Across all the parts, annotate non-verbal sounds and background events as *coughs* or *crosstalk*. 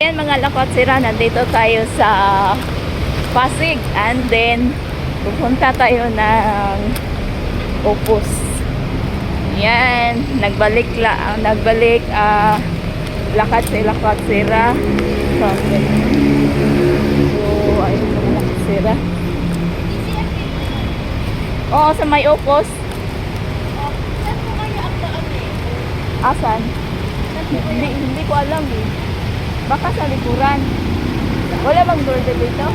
Ayan mga lakotsira, nandito tayo sa Pasig and then pupunta tayo ng Opus. Yan, nagbalik la, nagbalik ah lakad si lakotsira. So, so ayun mga lakotsira. Oo, sa may Opus. Asan? Hindi, hindi ko alam eh. Baka sa likuran. Wala bang doorbell dito?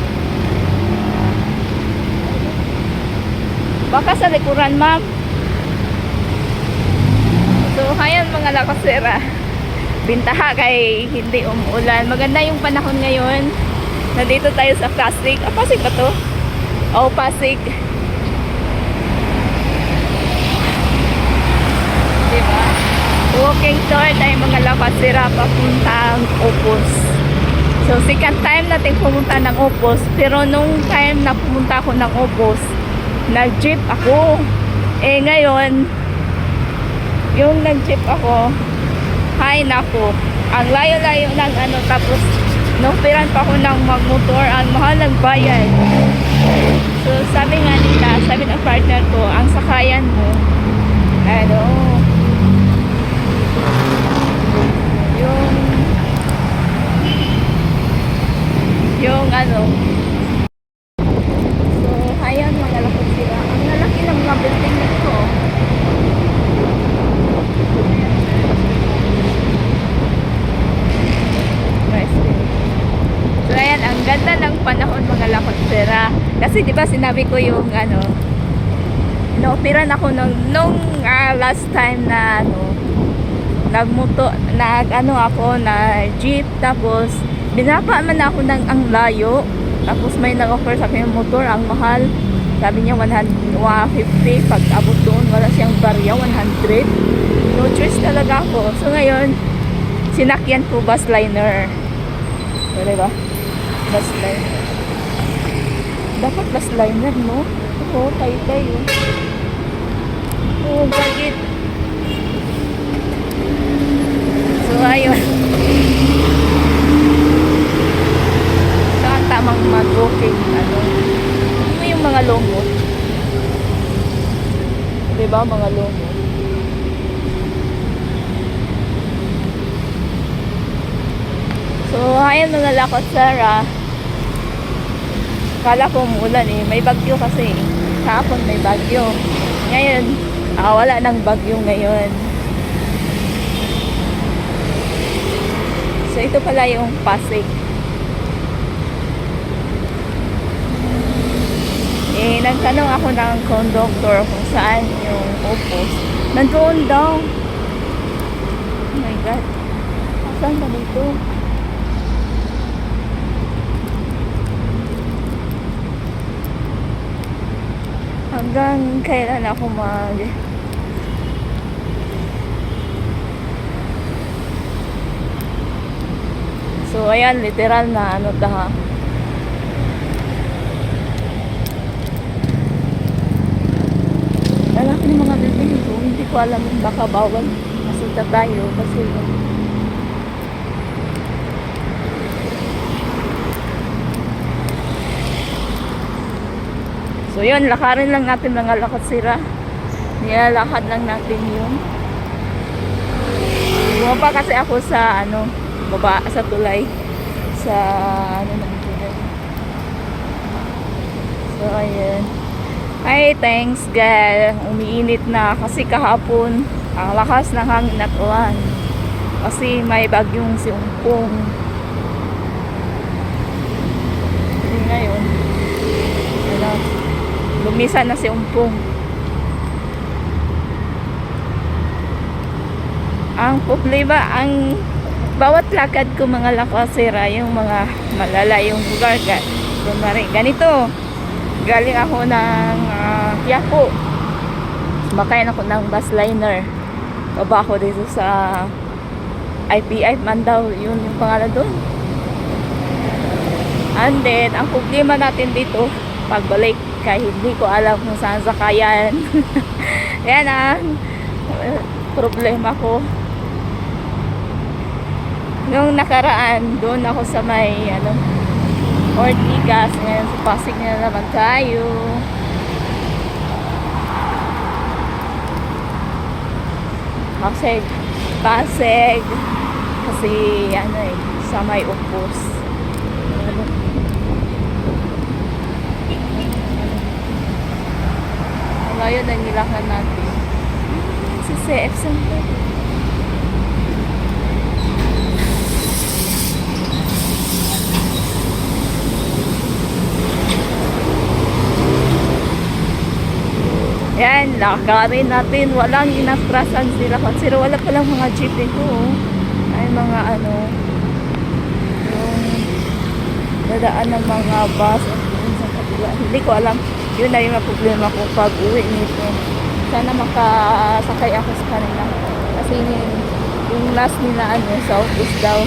Baka sa likuran, ma'am. So, ayan mga lakasera. Bintaha kay hindi umuulan. Maganda yung panahon ngayon. Nandito tayo sa Pasig. Ah, Pasig ba to? Oh, Pasig. Diba? Walking tour tayo mga lakasera papuntang Opus. So, second time natin pumunta ng Opus. Pero nung time na pumunta ako ng Opus, nag-jeep ako. Eh, ngayon, yung nag-jeep ako, hay nako, ang layo-layo ng ano, tapos, naupiran pa ako ng magmotor, ang mahal ng bayad. So, sabi nga nila, sabi ng partner ko, ang sakayan mo, ano, yung yung ano so ayan mga lapot sila ang lalaki ng mga building nito so ayan ang ganda ng panahon mga lapot sila kasi di ba sinabi ko yung ano Inopiran ako nung, nung ah, last time na ano, nagmuto, nag ano ako na jeep tapos binapa man ako ng ang layo tapos may nag-offer sa akin yung motor ang mahal. Sabi niya 100, 150 pag abot doon wala siyang barya 100 no choice talaga ako. So ngayon sinakyan ko bus liner. So, diba bus liner dapat bus liner no oo tayo tayo oo bagit So, ayun. So, ang tamang mag-walking, ano, ano yung mga lomot? Diba, mga lomot? So, ayun mga lakot, Sarah. Kala ko umulan eh. May bagyo kasi. Kahapon may bagyo. Ngayon, ah, wala nang bagyo ngayon. So, ito pala yung Pasig. Eh, nagtanong ako ng conductor kung saan yung opos. Nandoon daw. Oh my God. Saan ba dito? Hanggang kailan ako mag... So, ayan, literal na ano ta ha. Lalaki ng mga building ito. Hindi ko alam baka bawal. Masunta tayo kasi So yun, lakarin lang natin mga lakat sira. Nilalakad lang natin yun. Bumaba kasi ako sa ano, baba sa tulay. Sa ano ng tulay. So ayan. Ay thanks God umiinit na kasi kahapon. Ang lakas ng hangin at ulan. Kasi may bagyong si Umpong ngayon lumisan na si Umpong ang problema ang bawat lakad ko mga lakasera yung mga malalayong lugar ga, kunwari ganito. Galing ako ng uh, Quiapo makayan ako ng bus liner baba ako dito sa IPI man daw yun yung pangalan doon. And then ang problema natin dito pagbalik kahit hindi ko alam kung saan sakayan *laughs* yan ang problema ko Nung nakaraan, doon ako sa may, ano, Ortigas. Ngayon sa Pasig na naman tayo. Pasig. Pasig. Kasi, ano eh, sa may upos. Ngayon, nanilakan natin. Si CF Center. Yan, lakarin natin. Walang inatrasan sila. Kasi wala palang mga jeep dito. oh. Ay, mga ano, yung dadaan ng mga bus sa. Hindi ko alam. Yun na yung problema ko pag uwi nito. Sana makasakay ako sa kanila. Kasi yung, yung last nila ano, southeast daw.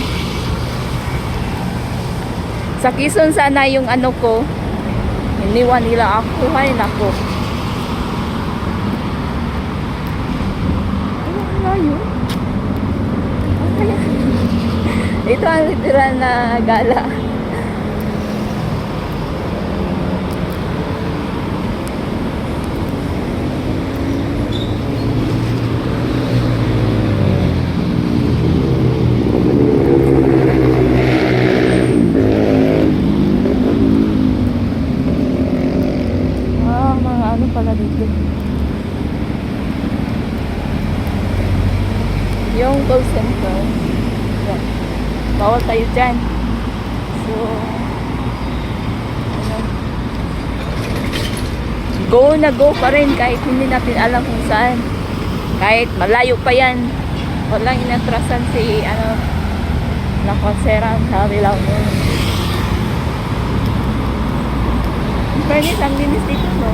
Sa Quezon sana yung ano ko. Iniwan nila ako. Hay nako. Layo? *laughs* Ito ang literal na gala. Ah, mga ano pala dito. Yung call center. Yan. Bawal tayo dyan. So, ano, go na go pa rin kahit hindi natin alam kung saan. Kahit malayo pa yan. Walang inatrasan si, ano, na konseran sa nun. In fairness, ang linis dito, no?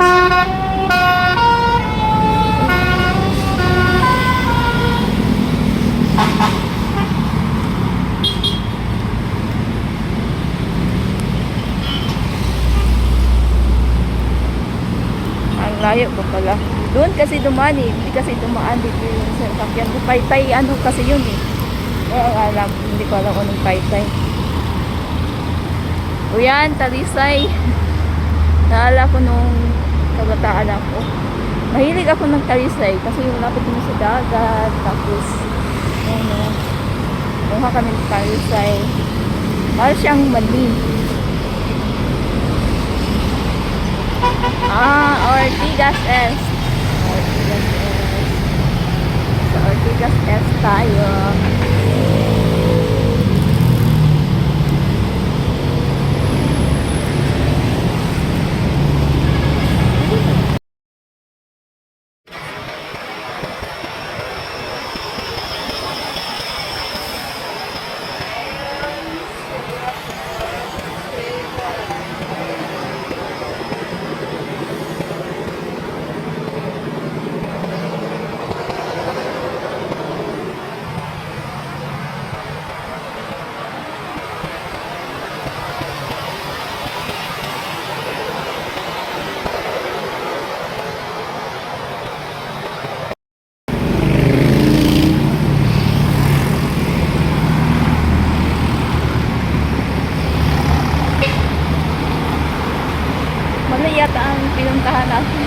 Ang layo pa pala. Doon kasi dumaan eh. Hindi kasi dumaan dito yung sasakyan ko. Paytay, ano kasi yun eh. Kaya alam, hindi ko alam anong paytay. O yan, talisay. *laughs* Naalala ko nung kabataan ako. Mahilig ako ng talisay kasi yung lapit mo sa dagat. Tapos, ano, kuha kami ng talisay. Para siyang mali. Ah, Ortigas S. Ortigas S. Sa Ortigas S tayo. Mali yata ang pinuntahan natin.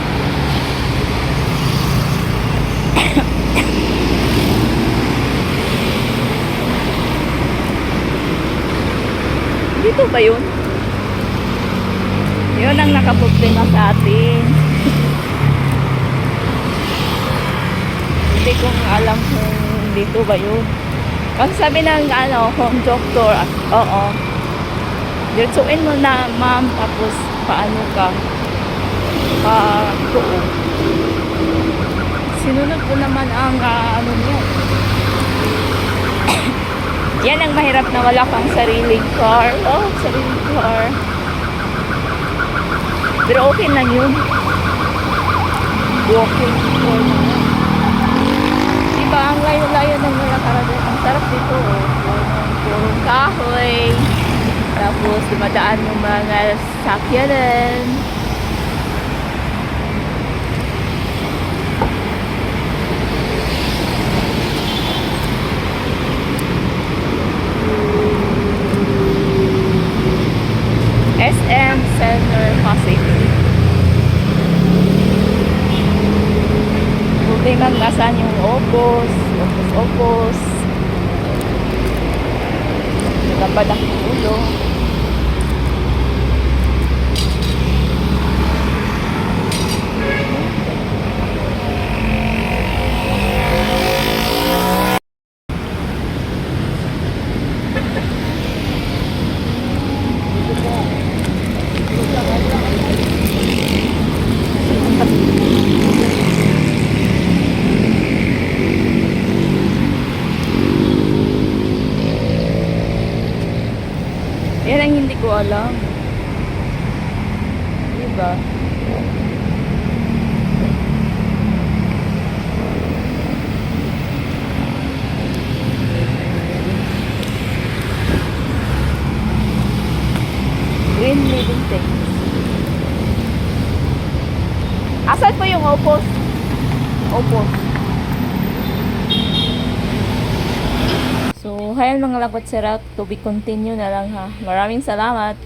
*coughs* Dito ba yun? Yun ang nakaproblema sa atin. *laughs* Hindi kong alam kung dito ba yun. Kasi sabi ng ano, home doctor, oo, Diretsuin mo na, ma'am, tapos paano ka? Pa, tuo. Sinunod ko naman ang, ah, ano niya. *coughs* Yan ang mahirap na wala kang sariling car. Oh, sariling car. Pero okay lang yun. Walking tour na. Diba, ang layo-layo ng mga karagan. Ang sarap dito, oh. Purong kahoy. Tapos, dumadaan yung mga sakyanan. Nagapad ang ulo. Yan ang hindi ko alam. Diba? Green living things. Asan po yung opos? Opos. Hayan mga lakot sirak, to be continue na lang ha. Maraming salamat.